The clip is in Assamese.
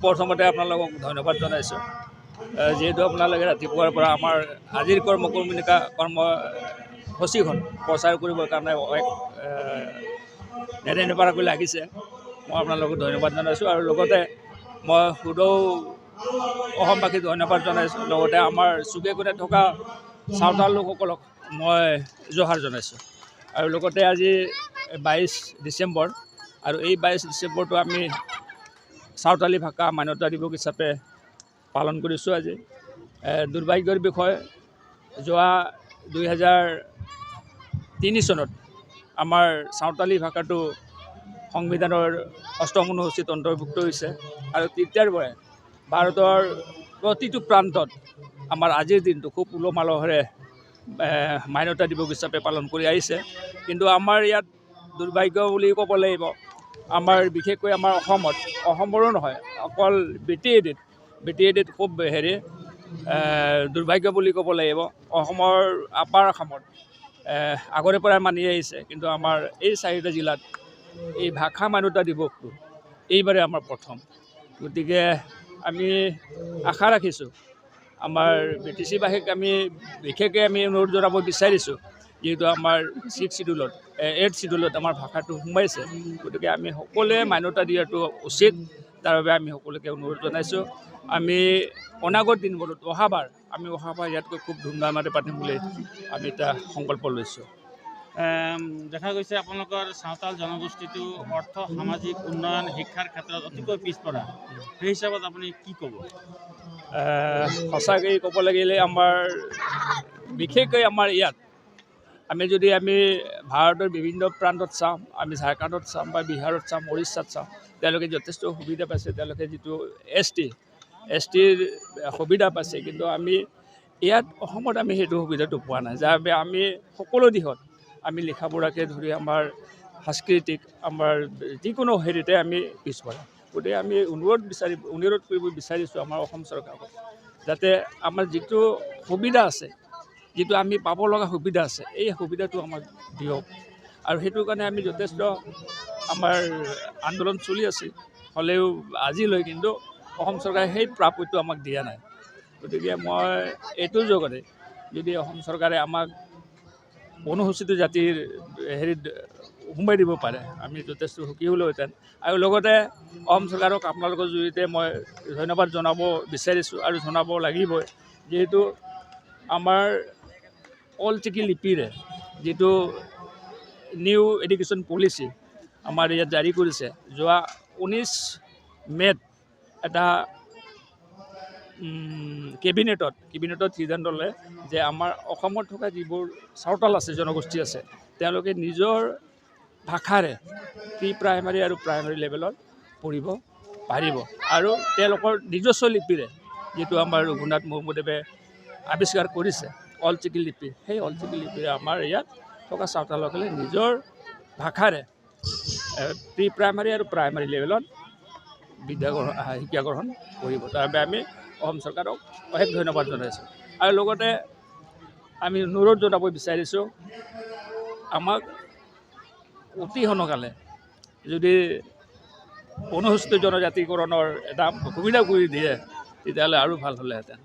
প্ৰথমতে আপোনালোকক ধন্যবাদ জনাইছোঁ। যিহেতু আপোনালোকে ৰাতিপুৱাৰ পৰা আমাৰ আজিৰ কৰ্মকৰ্মিকা কৰ্মসূচীখন প্ৰচাৰ কৰিবৰ কাৰণে এক এ, নেৰে নেপেৰাকৈ লাগিছে মই আপোনালোকক ধন্যবাদ জনাইছোঁ আৰু লগতে মই সুদৌ অসমবাসীক ধন্যবাদ জনাইছোঁ। লগতে আমাৰ চুকে কোণে থকা চাওতাল লোকসকলক মই জোহাৰ জনাইছোঁ। আৰু লগতে আজি বাইছ ডিচেম্বৰ আৰু এই বাইছ ডিচেম্বৰটো আমি চাওতালী ভাষা মান্যতা দিৱস হিচাপে পালন কৰিছোঁ আজি। দুৰ্ভাগ্যৰ বিষয় যোৱা দুই হাজাৰ তিনি চনত আমাৰ চাওতালী ভাষাটো সংবিধানৰ অষ্টম অনুসূচীত অন্তৰ্ভুক্ত হৈছে আৰু তেতিয়াৰ পৰাই ভাৰতৰ প্ৰতিটো প্ৰান্তত আমাৰ আজিৰ দিনটো খুব উলহ মালহেৰে মান্যতা দিৱস হিচাপে পালন কৰি আহিছে। কিন্তু আমাৰ ইয়াত দুৰ্ভাগ্য বুলি ক'ব লাগিব আমাৰ বিশেষকৈ আমাৰ অসমত অসমৰো নহয় অকল বি টি এ ডিত বি টি এ ডিত খুব হেৰি দুৰ্ভাগ্য বুলি ক'ব লাগিব। অসমৰ আপাৰ অসমত আগৰে পৰাই মানি আহিছে কিন্তু আমাৰ এই চাৰিটা জিলাত এই ভাষা মান্যতা দিৱসটো এইবাৰে আমাৰ প্ৰথম। গতিকে আমি আশা ৰাখিছোঁ আমাৰ বি টি চিবাসীক আমি বিশেষকৈ আমি অনুৰোধ জনাব বিচাৰিছোঁ যিহেতু আমাৰ ছিক্স চিডিউলত এইট চিডিউলত আমাৰ ভাষাটো সোমাইছে। গতিকে আমি সকলোৱে মান্যতা দিয়াটো উচিত। তাৰ বাবে আমি সকলোকে অনুৰোধ জনাইছোঁ। আমি অনাগত দিনবোৰত অহাবাৰ আমি অহাবাৰ ইয়াতকৈ খুব ধুমধামেৰে পাতিম বুলি আমি এটা সংকল্প লৈছোঁ। দেখা গৈছে আপোনালোকৰ চাওতাল জনগোষ্ঠীটো অৰ্থ সামাজিক উন্নয়ন শিক্ষাৰ ক্ষেত্ৰত অতিকৈ পিছপৰা। সেই হিচাপত আপুনি কি ক'ব? সঁচাকৈ ক'ব লাগিলে আমাৰ বিশেষকৈ আমাৰ ইয়াত আমি যদি আমি ভাৰতৰ বিভিন্ন প্ৰান্তত চাওঁ আমি ঝাৰখণ্ডত চাওঁ বা বিহাৰত চাওঁ উৰিষ্যাত চাওঁ তেওঁলোকে যথেষ্ট সুবিধা পাইছে তেওঁলোকে যিটো এছ টি এছ টিৰ সুবিধা পাইছে কিন্তু আমি ইয়াত অসমত আমি সেইটো সুবিধাটো পোৱা নাই। যাৰ বাবে আমি সকলো দিশত আমি লিখা পঢ়াকে ধৰি আমাৰ সাংস্কৃতিক আমাৰ যিকোনো হেৰিতে আমি পিছপৰা। গতিকে আমি অনুৰোধ বিচাৰি অনুৰোধ কৰিব বিচাৰিছোঁ আমাৰ অসম চৰকাৰক যাতে আমাৰ যিটো সুবিধা আছে যিটো আমি পাব লগা সুবিধা আছে এই সুবিধাটো আমাক দিয়ক। আৰু সেইটো কাৰণে আমি যথেষ্ট আমাৰ আন্দোলন চলি আছে হ'লেও আজিলৈ কিন্তু অসম চৰকাৰে সেই প্ৰাপ্যটো আমাক দিয়া নাই। গতিকে মই এইটোৰ জগতে যদি অসম চৰকাৰে আমাক অনুসূচিত জাতিৰ হেৰিত সোমাই দিব পাৰে আমি যথেষ্ট সুখী হ'লোহেঁতেন। আৰু লগতে অসম চৰকাৰক আপোনালোকৰ জৰিয়তে মই ধন্যবাদ জনাব বিচাৰিছোঁ আৰু জনাব লাগিবই। যিহেতু আমাৰ অলচিকি লিপিৰে যিটো নিউ এডুকেশ্যন পলিচি আমাৰ ইয়াত জাৰি কৰিছে। যোৱা ঊনৈছ মে'ত এটা কেবিনেটত কেবিনেটত সিদ্ধান্ত ল'লে যে আমাৰ অসমত থকা যিবোৰ চাওতাল আছে, জনগোষ্ঠী আছে, তেওঁলোকে নিজৰ ভাষাৰে প্ৰি প্ৰাইমাৰী আৰু প্ৰাইমাৰী লেভেলত পঢ়িব পাৰিব। আৰু তেওঁলোকৰ নিজস্ব লিপিৰে, যিটো আমাৰ ৰঘুনাথ মুৰ্মুদেৱে আৱিষ্কাৰ কৰিছে অলচিকি লিপি সেই অলচিকি লিপিৰে আমাৰ ইয়াত থকা চাওতালসকলে নিজৰ ভাষাৰে প্ৰি প্ৰাইমাৰী আৰু প্ৰাইমাৰী লেভেলত বিদ্যা শিক্ষা গ্ৰহণ কৰিব। তাৰ বাবে আমি অসম চৰকাৰক অশেষ ধন্যবাদ জনাইছোঁ। আৰু লগতে আমি অনুৰোধ জনাব বিচাৰিছোঁ আমাক অতি সোনকালে যদি অনুসূচিত জনজাতিকৰণৰ এটা সুবিধা কৰি দিয়ে তেতিয়াহ'লে আৰু ভাল হ'লেহেঁতেন।